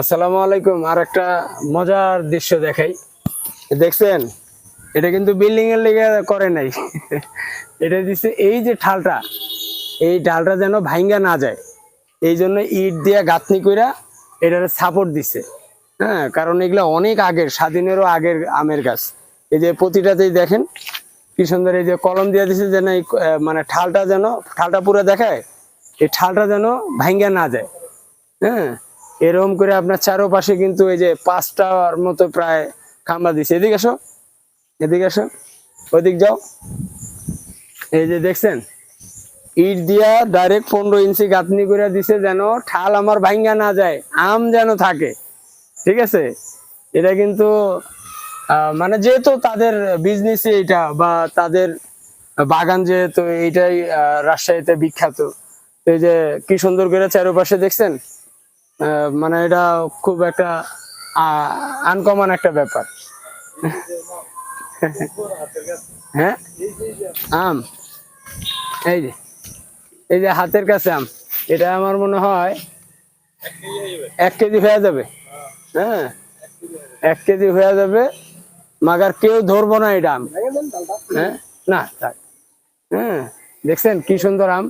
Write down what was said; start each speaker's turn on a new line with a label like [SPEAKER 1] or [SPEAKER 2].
[SPEAKER 1] আসসালামু আলাইকুম। আর একটা মজার দৃশ্য দেখাই। দেখছেন? এটা কিন্তু বিল্ডিং এর লেগে করে নাই। এটা দিচ্ছে এই যে ঠালটা, এই ডালটা যেন ভাঙ্গা না যায়। এই জন্য ইট দিয়া গাঁথনি কইরা এটার সাপোর্ট দিছে। হ্যাঁ কারণ এগুলো অনেক আগের, স্বাধীনেরও আগের আমের গাছ। এই যে প্রতিটাতেই দেখেন, কি সুন্দর এই যে কলম দিয়ে দিছে যেন এই মানে ঠালটা যেন, ঠালটা পুরো দেখায়, এই ঠালটা যেন ভাঙ্গা না যায়। হ্যাঁ এরকম করে আপনার চারোপাশে কিন্তু এই যে পাঁচটার মতো প্রায় খাম্বা দিছে। এদিকে আসো এদিকে আসো, ওদিক যাও। এই যে দেখছেন, ইট দিয়া ডাইরেক্ট পনেরো ইঞ্চি গাঁথনি করে দিছে যেন ঠাল আমার ভাঙ্গা না যায়, আম যেন থাকে। ঠিক আছে? এটা কিন্তু মানে যেহেতু তাদের বিজনেসে এটা বা তাদের বাগান যেহেতু এইটাই রাজশাহীতে বিখ্যাত। এই যে কি সুন্দর করে চারোপাশে দেখছেন মানে এটা খুব একটা আনকমন একটা ব্যাপার। হ্যাঁ? আম। এই যে এই যে হাতের কাছে আম, এটা আমার মনে হয় এক কেজি হয়ে যাবে। হ্যাঁ? এক কেজি হয়ে যাবে, মাগার কেউ ধরবো না এটা আম। হ্যাঁ? না। হ্যাঁ? দেখছেন কি সুন্দর আম?